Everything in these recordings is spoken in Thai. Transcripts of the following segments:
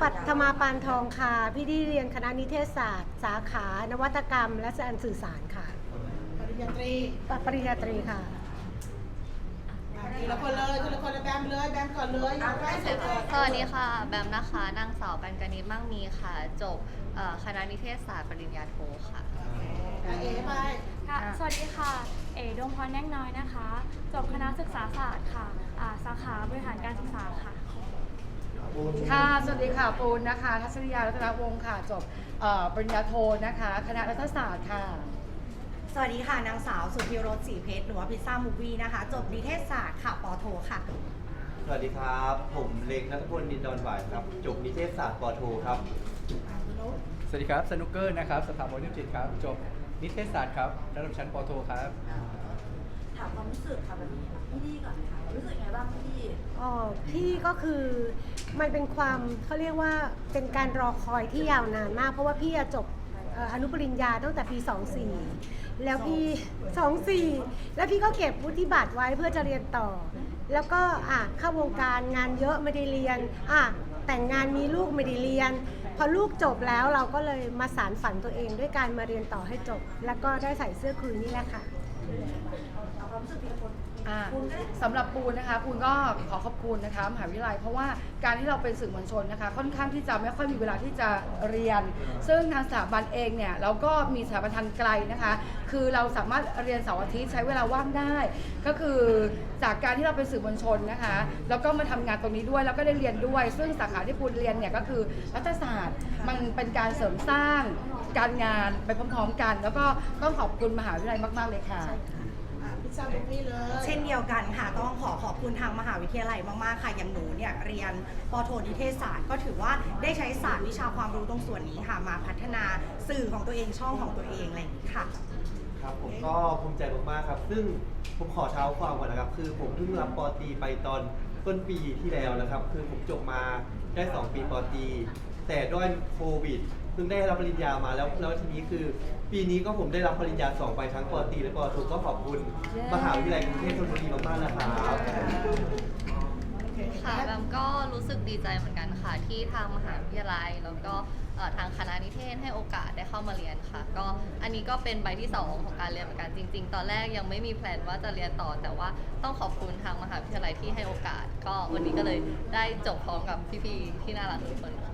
ปัทมาปานทองค่ะ พี่ที่เรียนคณะนิเทศศาสตร์ สาขานวัตกรรม และการสื่อสารค่ะ ปริญญาตรีปปริญญาตรีค่ะอะทีละคนเลยทีละคนเลยแบมเลยแบมก่อนเลยอยากได้สุดเลยสวัสดีค่ะ แบมนะคะนางสาวปันกนิษฐ์มั่งมีค่ะ จบเอ่อคณะนิเทศศาสตร์ปริญญาโทค่ะ อะเอไปค่ะสวัสดีค่ะ เอดวงพรแน่งน้อยนะคะ จบคณะศึกษาศาสตร์ค่ะอ่าสาขาบริหารการศึกษาค่ะ ค่ะ สวัสดีค่ะปูนนะคะ ทัศนียา รัตนวงศ์ค่ะ จบเอ่อปริญญาโทนะคะ คณะรัฐศาสตร์ค่ะ สวัสดีค่ะ นางสาวสุธีรสศรีเพชรหรือว่าพิซซ่ามูวี่นะคะ จบนิเทศศาสตร์ค่ะปอโทค่ะ สวัสดีครับ ผมเล็กนัทพลดินดอนหวายครับ จบนิเทศศาสตร์ปอโทครับ สวัสดีครับสนุกเกอร์นะครับสถาบันนิจิตครับ จบนิเทศศาสตร์ครับระดับชั้นปอโทครับ ถามความรู้สึกค่ะแบบนี้พี่ดีก่อนเลยค่ะรู้สึกไงบ้างพี่อ๋อพี่ก็คือมันเป็นความเขาเรียกว่าเป็นการรอคอยที่ยาวนานมาก เพราะว่าพี่อะจบเอ่ออนุปริญญาตั้งแต่ปี 24 แล้วพี่ 24 แล้วพี่ก็เก็บวุฒิบัตรไว้เพื่อจะเรียนต่อ แล้วก็อะเข้าวงการงานเยอะไม่ได้เรียนอะแต่งงานมีลูกไม่ได้เรียน พอลูกจบแล้วเราก็เลยมาสารฝันตัวเองด้วยการมาเรียนต่อให้จบ แล้วก็ได้ใส่เสื้อคลุยนี่แหละค่ะ 네. 아, 감사합니다. อ่าสำหรับปูนนะคะปูนก็ขอขอบคุณนะคะมหาวิทยาลัยเพราะว่าการที่เราเป็นสื่อมวลชนนะคะค่อนข้างที่จะไม่ค่อยมีเวลาที่จะเรียน ซึ่งทางสถาบันเองเนี่ยเราก็มีสถาบันทางไกลนะคะ คือเราสามารถเรียนเสาร์อาทิตย์ใช้เวลาว่างได้ ก็คือจากการที่เราเป็นสื่อมวลชนนะคะ แล้วก็มาทำงานตรงนี้ด้วยแล้วก็ได้เรียนด้วย ซึ่งสาขาที่ปูนเรียนเนี่ยก็คือรัฐศาสตร์มันเป็นการเสริมสร้างการงานไปพร้อมๆกัน แล้วก็ต้องขอบคุณมหาวิทยาลัยมากๆเลยค่ะอะ พิซซ่าบุฟฟี่เลยเช่นเดียวกันค่ะต้องขอขอบคุณทางมหาวิทยาลัยมากๆค่ะอย่างหนูเนี่ยเรียนปโทนิเทศศาสตร์ก็ถือว่าได้ใช้ศาสตร์วิชาความรู้ตรงส่วนนี้ค่ะ มาพัฒนาสื่อของตัวเองช่องของตัวเองอะไรอย่างนี้ค่ะ ครับผมก็ภูมิใจมากๆครับ ซึ่งผมขอเท้าความก่อนนะครับ คือผมเพิ่งรับปอตรีไปตอนต้นปีที่แล้วนะครับ คือผมจบมาได้ 2 ปีปอตรีแต่ด้วยโควิด เพิ่งได้รับปริญญามาแล้วแล้วทีนี้คือ ปีนี้ก็ผมได้รับปริญญาสองไปทั้งปอตรีและปอโทก็ขอบคุณมหาวิทยาลัยกรุงเทพธนบุรีมากๆนะครับค่ะแบมก็รู้สึกดีใจเหมือนกันค่ะ ที่ทางมหาวิทยาลัย แล้วก็เอ่อทางคณะนิเทศให้โอกาสได้เข้ามาเรียนค่ะ ก็อันนี้ก็เป็นใบที่ 2 ของการเรียนเหมือนกันจริง ๆ ตอนแรกยังไม่มีแพลนว่าจะเรียนต่อแต่ว่าต้องขอบคุณทางมหาวิทยาลัยที่ให้โอกาส ก็วันนี้ก็เลยได้จบพร้อมกับพี่ๆที่น่ารักทุกคนค่ะ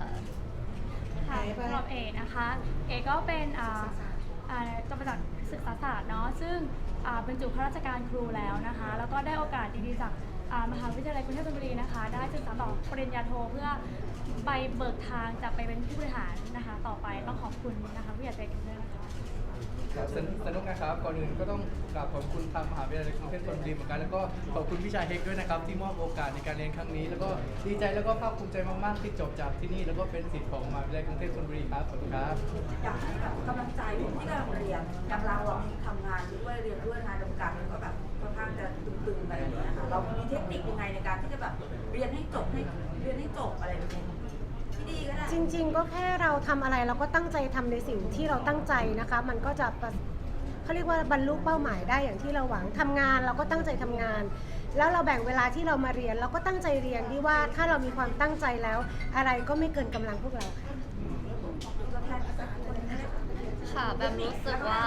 ค่ะสำหรับเอนะคะ เอก็เป็นอ่าอ่าจบมาจากศึกษาศาสตร์เนาะ ซึ่งอ่าเป็นจุข้าราชการครูแล้วนะคะ แล้วก็ได้โอกาสดีๆจากอ่ามหาวิทยาลัยกรุงเทพธนบุรีนะคะ ได้ศึกษาต่อปริญญาโทเพื่อไปเบิกทางจะไปเป็นผู้บริหารนะคะ ต่อไปต้องขอบคุณนะคะผู้ใหญ่ใจดีด้วยนะคะ ครับสนสนุกนะครับก่อนอื่นก็ต้องกราบขอบคุณทางมหาวิทยาลัยกรุงเทพธนบุรีเหมือนกันแล้วก็ขอบคุณพี่ชายเฮกด้วยนะครับที่มอบโอกาสในการเรียนครั้งนี้ แล้วก็ดีใจแล้วก็ภาคภูมิใจมากๆที่จบจากที่นี่แล้วก็เป็นศิษย์ของมหาวิทยาลัยกรุงเทพธนบุรีครับขอบคุณครับอยากให้แบบกำลังใจคนที่กำลังเรียนกำลังเราทำงานด้วยเรียนด้วยงานในวงการมันก็แบบค่อนข้างจะตึงๆอะไรอย่างเงี้ยค่ะเรามีเทคนิคยังไงในการที่จะแบบเรียนให้จบให้เรียนให้จบอะไรแบบนี้ พี่ดีก็ได้จริง ๆ ก็แค่เราทำอะไรเราก็ตั้งใจทำในสิ่งที่เราตั้งใจนะคะ มันก็จะประเขาเรียกว่าบรรลุเป้าหมายได้อย่างที่เราหวังทำงานเราก็ตั้งใจทำงาน แล้วเราแบ่งเวลาที่เรามาเรียน เราก็ตั้งใจเรียนที่ว่าถ้าเรามีความตั้งใจแล้ว อะไรก็ไม่เกินกำลังพวกเราค่ะ ค่ะแบมรู้สึกว่า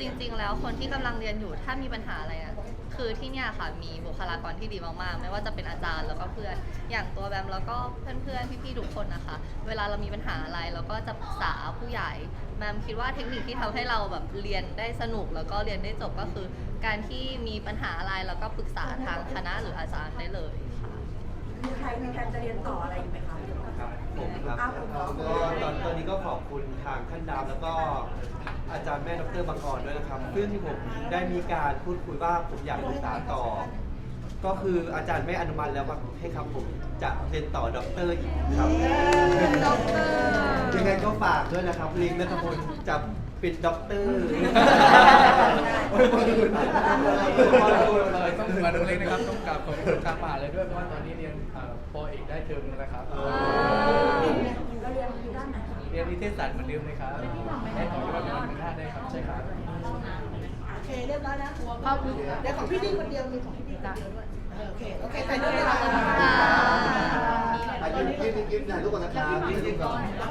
จริง ๆ แล้วคนที่กำลังเรียนอยู่ถ้ามีปัญหาอะไรอะ คือที่เนี่ยค่ะมีบุคลากรที่ดีมากๆ ไม่ว่าจะเป็นอาจารย์แล้วก็เพื่อน อย่างตัวแบมแล้วก็เพื่อนๆพี่ๆทุกคนนะคะ เวลาเรามีปัญหาอะไรเราก็จะปรึกษาผู้ใหญ่แบมคิดว่าเทคนิคที่ทำให้เราแบบเรียนได้สนุกแล้วก็เรียนได้จบก็คือ การที่มีปัญหาอะไรแล้วก็ปรึกษาทางคณะหรืออาจารย์ได้เลยค่ะมีใครมีแผนจะเรียนต่ออะไรอยู่ไหมคะครับผมครับอ้าวผมเหรอก็ตอนตอนนี้ก็ขอบคุณทางท่านดาวแล้วก็ อาจารย์แม่ดรบังกรด้วยนะครับ ซึ่งผมได้มีการพูดคุยว่าผมอยากศึกษาต่อ ก็คืออาจารย์ไม่อนุมัติแล้วว่าให้ครับผมจะเรียนต่อด็อกเตอร์อีกครับเป็นด็อกเตอร์ยังไงก็ฝากด้วยนะครับลิงก์นัทพลจะเป็นด็อกเตอร์โอ้ยบอลลูนบอลลูนเลยต้องมาดูเล็กนะครับต้องกราบขอบคุณทางมหาลัยด้วยเพราะว่าตอนนี้เรียนเอ่อปอเอกได้เทอมหนึงแล้วครับ เรียนนิเทศศาสตร์เหมือนเดิมเลยครับได้ต่อยอดเป็นเป็นหน้าได้ครับใช่ครับโอเคเรียบร้อยนะเดี๋ยวของพี่ดีคนเดียวมีของพี่ดีคนเดียวด้วยเออโอเคโอเคไปด้วยเวลาค่ะตอนนี้ถ่ายรูปก่อนนะครับยืนก่อน